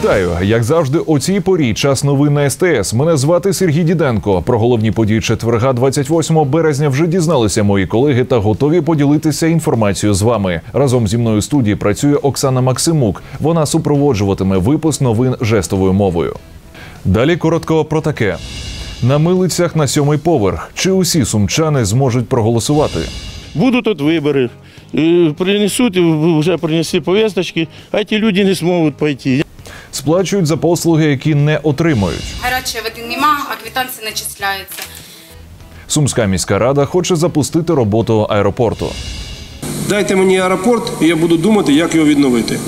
Вітаю! Як завжди, о цій порі час новин на СТС. Мене звати Сергій Діденко. Про головні події четверга, 28 березня, вже дізналися мої колеги та готові поділитися інформацією з вами. Разом зі мною в студії працює Оксана Максимук. Вона супроводжуватиме випуск новин жестовою мовою. Далі коротко про таке. На милицях на сьомий поверх. Чи усі сумчани зможуть проголосувати? Будут тут выборы. Э, Принесут, и уже принесли повесточки, а эти люди не смогут пойти. Сплачують за послуги, які не отримують. Гарячої води нема, а квитанції начисляються. Сумська міська рада хоче запустити роботу аеропорту. Дайте мені аеропорт, і я буду думати, як його відновити.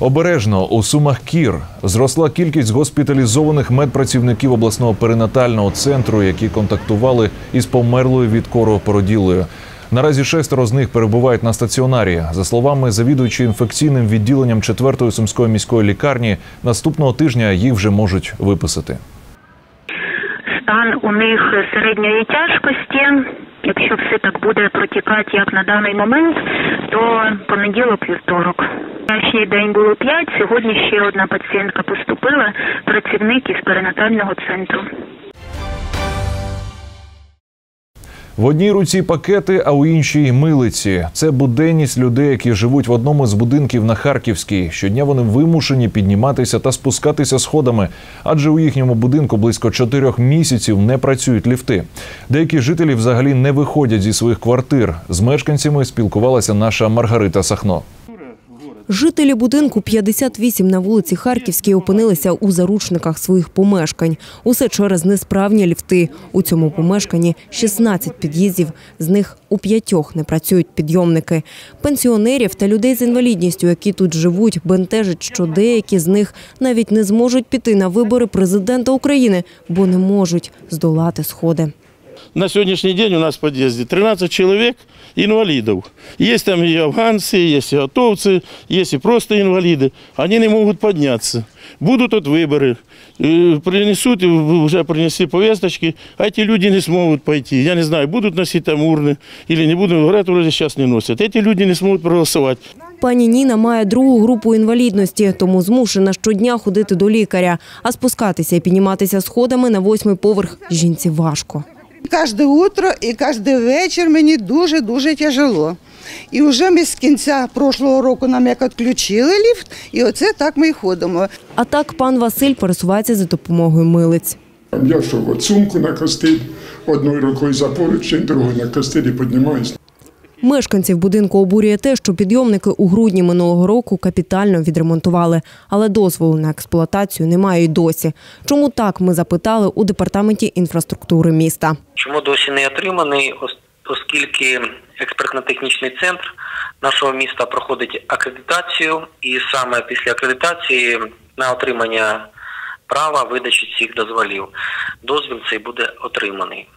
Обережно у сумах кір зросла кількість госпіталізованих медпрацівників обласного перинатального центру, які контактували із померлою від кору породілою. Наразі шестеро з них перебувають на стаціонарі. За словами завідуючи інфекційним відділенням 4-ї сумської міської лікарні, наступного тижня їх вже можуть виписати. Стан у них середньої тяжкості. Якщо все так буде протікати, як на даний момент, то понеділок вівторок. Вчорашній день було 5, сьогодні ще одна пацієнтка поступила, працівник із перинатального центру. В одній руці пакети, а у іншій милиці. Це буденність людей, які живуть в одному з будинків на Харківській. Щодня вони вимушені підніматися та спускатися сходами, адже у їхньому будинку близько чотирьох місяців не працюють ліфти. Деякі жителі взагалі не виходять зі своїх квартир. З мешканцями спілкувалася наша Маргарита Сахно. Жителі будинку 58 на вулиці Харківській опинилися у заручниках своїх помешкань. Усе через несправні ліфти. У цьому помешканні 16 під'їздів, з них у п'ятьох не працюють підйомники. Пенсіонерів та людей з інвалідністю, які тут живуть, бентежить, що деякі з них навіть не зможуть піти на вибори президента України, бо не можуть здолати сходи На сегодняшний день у нас в подъезде 13 человек инвалидов. Есть там и афганцы, есть и готовцы, есть и просто инвалиды. Они не могут подняться. Будут тут выборы. Э, Принесут, и уже принесли повесточки, а эти люди не смогут пойти. Я не знаю, будут носить там урны или не будут. Говорят, вроде сейчас не носят. Эти люди не смогут проголосовать. Пані Ніна має другу групу інвалідності, тому змушена щодня ходити до лікаря. А спускатися і підніматися сходами на восьмий поверх жінці важко. Кожне утро і кожен вечір мені дуже-дуже тяжело. І вже ми з кінця прошлого року нам як відключили ліфт, і оце так ми й ходимо. А так пан Василь пересувається за допомогою милиць. Я що, от сумку на костиль, одною рукою за поручень, другою на костиль і піднімаюсь. Мешканців будинку обурює те, що підйомники у грудні минулого року капітально відремонтували, але дозволу на експлуатацію немає й досі. Чому так ми запитали у департаменті інфраструктури міста. Чому досі не отриманий? Оскільки експертно-технічний центр нашого міста проходить акредитацію, і саме після акредитації на отримання права видачі цих дозволів дозвіл цей буде отриманий.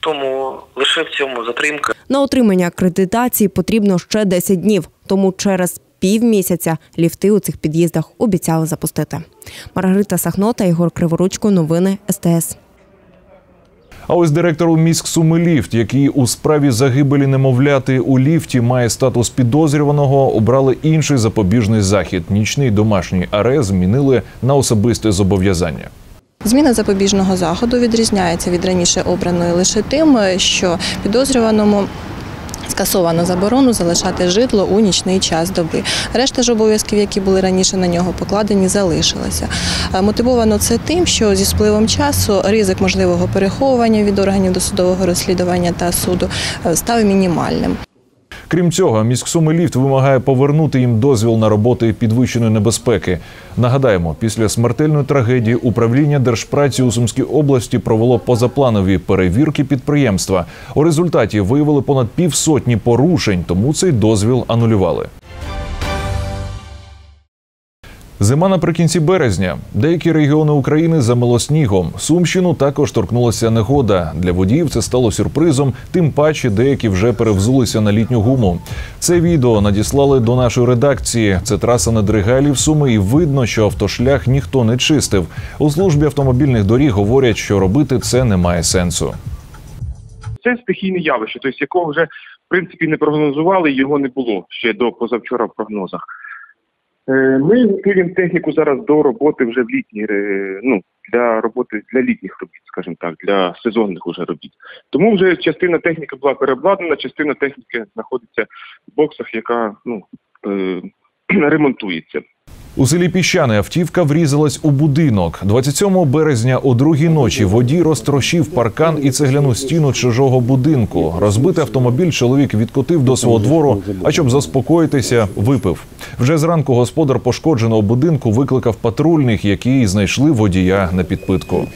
Тому лише в цьому затримка. На отримання акредитації потрібно ще 10 днів, тому через півмісяця ліфти у цих під'їздах обіцяли запустити. Маргарита Сахно та Ігор Криворучко. Новини СТС. А ось директору міськ Сумиліфт, який у справі загибелі немовляти у ліфті має статус підозрюваного, обрали інший запобіжний захід. Нічний домашній арест змінили на особисте зобов'язання. Зміна запобіжного заходу відрізняється від раніше обраної лише тим, що підозрюваному скасовано заборону залишати житло у нічний час доби. Решта ж обов'язків, які були раніше на нього покладені, залишилася. Е, Мотивовано це тим, що зі спливом часу ризик можливого переховування від органів досудового розслідування та суду е, став мінімальним. Крім цього, міськ Сумиліфт вимагає повернути їм дозвіл на роботи підвищеної небезпеки. Нагадаємо, після смертельної трагедії управління держпраці у Сумській області провело позапланові перевірки підприємства. У результаті виявили понад півсотні порушень, тому цей дозвіл анулювали. Зима наприкінці березня. Деякі регіони України замило снігом. Сумщину також торкнулася негода. Для водіїв це стало сюрпризом. Тим паче деякі вже перевзулися на літню гуму. Це відео надіслали до нашої редакції. Це траса Недригайлів Суми, і видно, що автошлях ніхто не чистив. У службі автомобільних доріг говорять, що робити це не має сенсу. Це стихійне явище, тобто якого вже в принципі не прогнозували, його не було ще до позавчора в прогнозах. Е, Ми готуємо техніку зараз до роботи вже в літній, е, ну, для роботи для літніх робіт, скажімо так, для сезонних уже робіт. Тому вже частина техніки була переобладнана, частина техніки знаходиться в боксах, яка ну, е, ремонтується. У селі Піщане автівка врізалась у будинок. 27 березня о другій ночі водій розтрощив паркан і цегляну стіну чужого будинку. Розбитий автомобіль чоловік відкотив до свого двору, а щоб заспокоїтися, випив. Вже зранку господар пошкодженого будинку викликав патрульних, які знайшли водія на підпитку.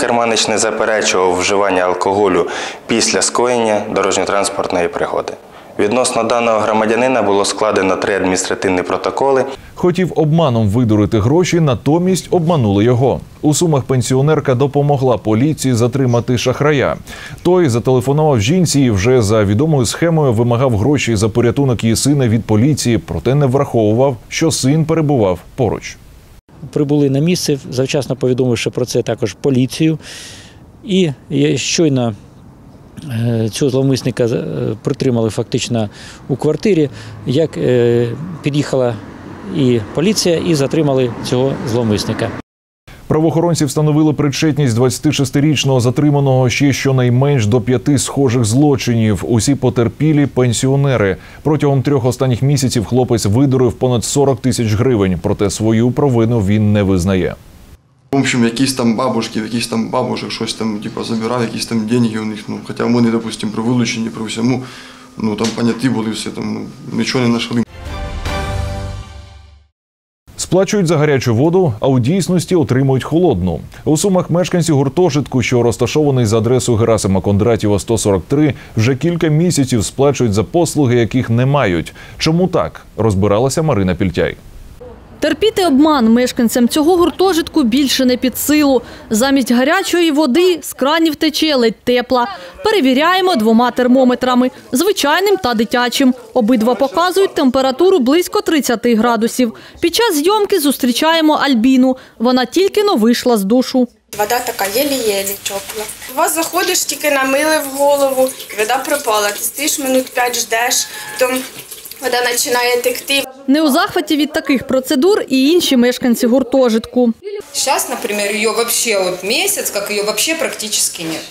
Керманич не заперечував вживання алкоголю після скоєння дорожньо-транспортної пригоди. Відносно даного громадянина було складено три адміністративні протоколи. Хотів обманом видурити гроші, натомість обманули його. У сумах пенсіонерка допомогла поліції затримати шахрая. Той зателефонував жінці і вже за відомою схемою вимагав гроші за порятунок її сина від поліції, проте не враховував, що син перебував поруч. прибули на місце, завчасно повідомивши про це також поліцію. І щойно цього зловмисника е, притримали фактично у квартирі, як е, під'їхала і поліція, і затримали цього зловмисника. Правоохоронці встановили причетність 26-річного затриманого ще щонайменш до п'яти схожих злочинів. Усі потерпілі пенсіонери. Протягом трьох останніх місяців хлопець видурив понад 40 тисяч гривень, проте свою провину він не визнає. В общем, якісь там бабушки, якісь там бабушек щось там, типу, забирав, якісь там деньги у них. Ну, хоча вони, допустим, при вилученні, при всьому, ну там поняті були все, там ну, нічого не знайшли. Сплачують за гарячу воду, а у дійсності отримують холодну. У сумах мешканці гуртожитку, що розташований за адресою Герасима Кондратєва 143, вже кілька місяців сплачують за послуги, яких не мають. Чому так? Розбиралася Марина Пільтяй. Терпіти обман мешканцям цього гуртожитку більше не під силу. Замість гарячої води з кранів тече ледь тепла. Перевіряємо двома термометрами – звичайним та дитячим. Обидва показують температуру близько 30 градусів. Під час зйомки зустрічаємо Альбіну. Вона тільки но вийшла з душу. Вода така єлі-єлі тепла. У вас заходиш, тільки намили в голову, вода пропала. Ти стоїш минут 5 ждеш, потім вода починає текти. Не у захваті від таких процедур і інші мешканці гуртожитку. Сейчас, например, ее вообще вот месяц, как ее вообще практически нет.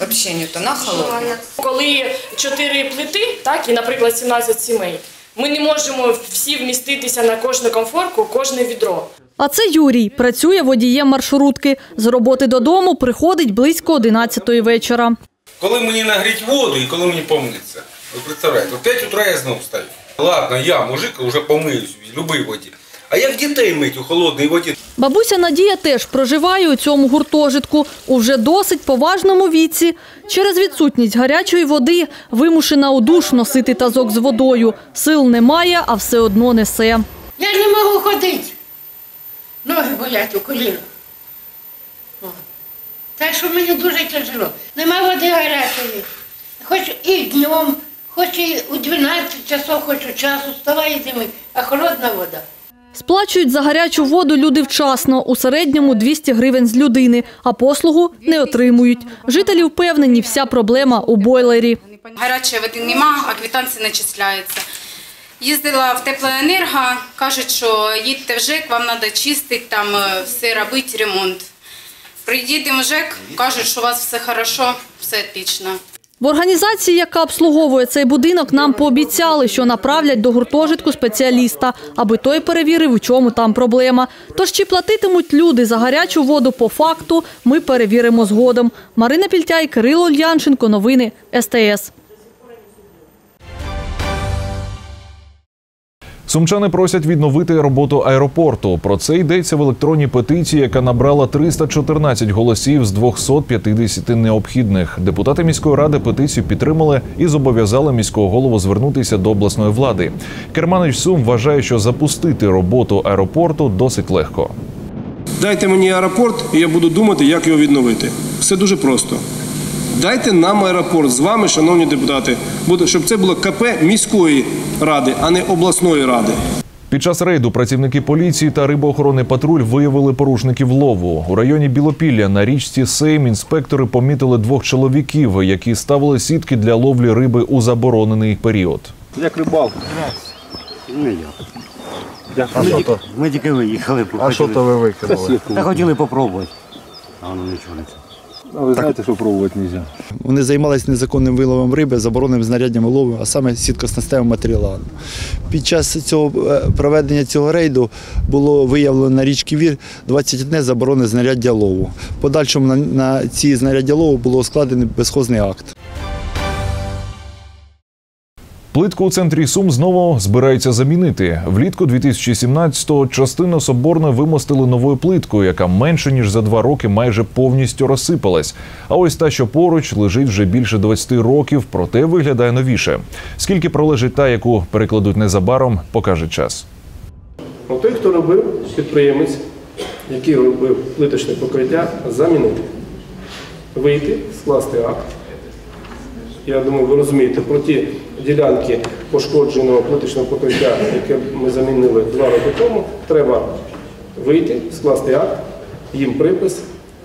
Вообще нет, она холодная. Коли чотири плити, так і, наприклад, 17 сімей, ми не можемо всі вміститися на кожну комфорку, кожне відро. А це Юрій. Працює водієм маршрутки. З роботи додому приходить близько 11-ї вечора. Коли мені нагріть воду і коли мені помитися. Ви представляєте, в 5 утра я знову встаю. Ладно, я, мужик, вже помиюсь в будь-якій воді. А як дітей мить у холодній воді? Бабуся Надія теж проживає у цьому гуртожитку у вже досить поважному віці. Через відсутність гарячої води вимушена у душ носити тазок з водою. Сил немає, а все одно несе. Я не можу ходити. Ноги болять у коліно. О. Так що мені дуже тяжело. Нема води гарячої. Хоч і днем, хоч і у 12 часов, хоч у час, вставай і зими, а холодна вода. Сплачують за гарячу воду люди вчасно, у середньому 200 гривень з людини, а послугу не отримують. Жителі впевнені, вся проблема у бойлері. Гарячої води нема, а квитанції начисляються. Їздила в теплоенерго, кажуть, що їдьте в ЖЕК, вам треба чистити, там е, все робити, ремонт. Приїдемо в ЖЕК, кажуть, що у вас все хорошо, все отлично. В організації, яка обслуговує цей будинок, нам пообіцяли, що направлять до гуртожитку спеціаліста, аби той перевірив, у чому там проблема. Тож чи платитимуть люди за гарячу воду по факту, ми перевіримо згодом. Марина Пільтяй, Кирило Ульянченко, новини СТС. Сумчани просять відновити роботу аеропорту. Про це йдеться в електронній петиції, яка набрала 314 голосів з 250 необхідних. Депутати міської ради петицію підтримали і зобов'язали міського голову звернутися до обласної влади. Керманич Сум вважає, що запустити роботу аеропорту досить легко. Дайте мені аеропорт, і я буду думати, як його відновити. Все дуже просто. Дайте нам аеропорт з вами, шановні депутати, щоб це було КП міської ради, а не обласної ради. Під час рейду працівники поліції та рибоохоронний патруль виявили порушників лову. У районі Білопілля на річці Сейм інспектори помітили двох чоловіків, які ставили сітки для ловлі риби у заборонений період. Як рибалка? Не я. Ми, тільки, ми тільки виїхали. А що то ви викинули? Та хотіли попробувати. А воно нічого не це. А ви знаєте, що пробувати не можна? Вони займалися незаконним виловом риби, забороненим знаряддям лову, а саме сіткоснастевим матеріалом. Під час цього е, проведення цього рейду було виявлено на річці Вір 21 заборонене знаряддя лову. В Подальшому на, на ці знаряддя лову було складений безхозний акт. Плитку у центрі Сум знову збираються замінити. Влітку 2017-го частину Соборної вимостили новою плиткою, яка менше ніж за два роки майже повністю розсипалась. А ось та, що поруч, лежить вже більше 20 років, проте виглядає новіше. Скільки пролежить та, яку перекладуть незабаром, покаже час. Ну, той, хто робив, підприємець, який робив плиточне покриття, замінити. Вийти, скласти акт. Я думаю, ви розумієте, про ті ділянки пошкодженого плиточного покриття, яке ми замінили два роки тому, треба вийти, скласти акт, їм припис,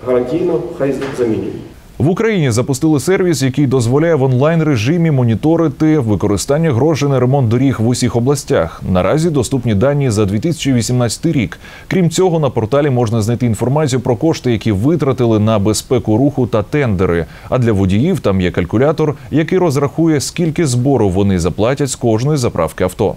гарантійно, хай замінюють. В Україні запустили сервіс, який дозволяє в онлайн режимі моніторити використання грошей на ремонт доріг в усіх областях. Наразі доступні дані за 2018 рік. Крім цього, на порталі можна знайти інформацію про кошти, які витратили на безпеку руху та тендери. А для водіїв там є калькулятор, який розрахує, скільки збору вони заплатять з кожної заправки авто.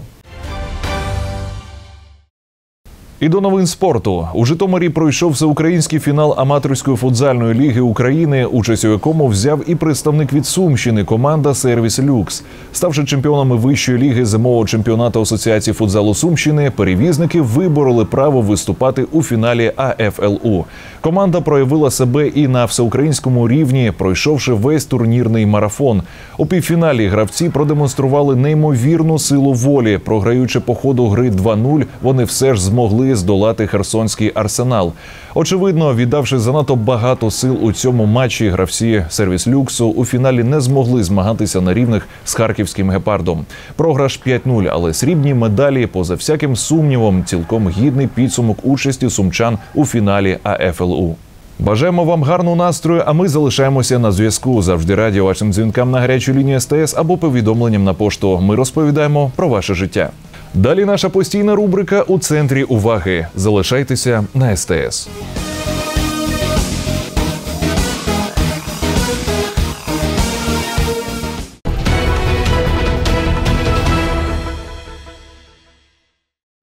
І до новин спорту у Житомирі пройшов всеукраїнський фінал аматорської футзальної ліги України, участь у якому взяв і представник від Сумщини команда Сервіс Люкс. Ставши чемпіонами вищої ліги зимового чемпіонату Асоціації футзалу Сумщини, перевізники вибороли право виступати у фіналі АФЛУ. Команда проявила себе і на всеукраїнському рівні, пройшовши весь турнірний марафон. У півфіналі гравці продемонстрували неймовірну силу волі. Програючи по ходу гри 2-0, вони все ж змогли здолати херсонський арсенал. Очевидно, віддавши занадто багато сил у цьому матчі, гравці сервіс люксу у фіналі не змогли змагатися на рівних з харківським гепардом. Програш 5-0, але срібні медалі, поза всяким сумнівом, цілком гідний підсумок участі сумчан у фіналі АФЛУ. Бажаємо вам гарного настрою, а ми залишаємося на зв'язку. Завжди раді вашим дзвінкам на гарячу лінію СТС або повідомленням на пошту. Ми розповідаємо про ваше життя. Далі наша постійна рубрика у центрі уваги. Залишайтеся на СТС.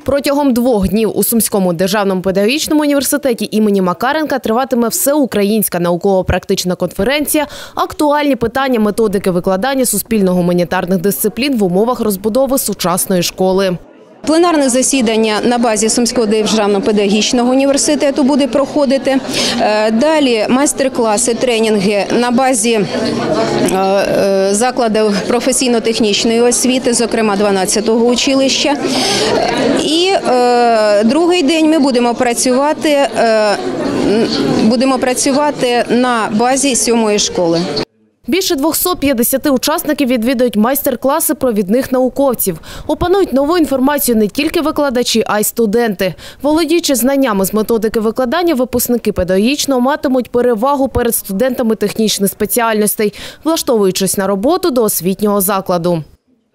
Протягом двох днів у Сумському державному педагогічному університеті імені Макаренка триватиме всеукраїнська науково-практична конференція Актуальні питання методики викладання суспільно-гуманітарних дисциплін в умовах розбудови сучасної школи. Пленарне засідання на базі Сумського державного педагогічного університету буде проходити. Е, Далі майстер-класи, тренінги на базі е, е, закладів професійно-технічної освіти, зокрема 12-го училища. І другий день ми будемо працювати, будемо працювати на базі сьомої школи. Більше 250 учасників відвідують майстер-класи провідних науковців. Опанують нову інформацію не тільки викладачі, а й студенти. Володіючи знаннями з методики викладання, випускники педагогічно матимуть перевагу перед студентами технічних спеціальностей, влаштовуючись на роботу до освітнього закладу.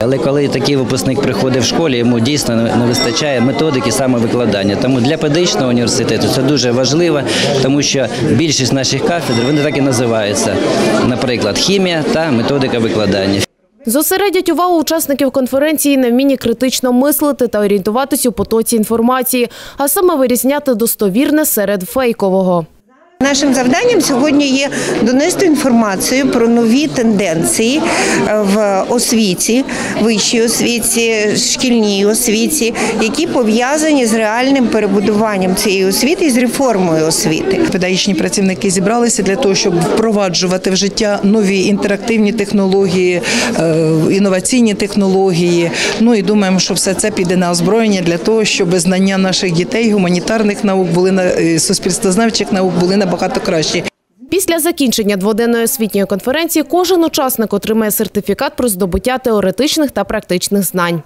Але коли такий випускник приходить в школі, йому дійсно не вистачає методики саме викладання. Тому для педагогічного університету це дуже важливо, тому що більшість наших кафедр вони так і називаються. Наприклад, хімія та методика викладання. Зосередять увагу учасників конференції на вмінні критично мислити та орієнтуватись у потоці інформації, а саме вирізняти достовірне серед фейкового. Нашим завданням сьогодні є донести інформацію про нові тенденції е, в освіті, вищій освіті, шкільній освіті, які пов'язані з реальним перебудуванням цієї освіти і з реформою освіти. Педагогічні працівники зібралися для того, щоб впроваджувати в життя нові інтерактивні технології, е, інноваційні технології. Ну і думаємо, що все це піде на озброєння для того, щоб знання наших дітей, гуманітарних наук були на е, суспільствознавчих наук були набагато кращі. Після закінчення дводенної освітньої конференції кожен учасник отримає сертифікат про здобуття теоретичних та практичних знань.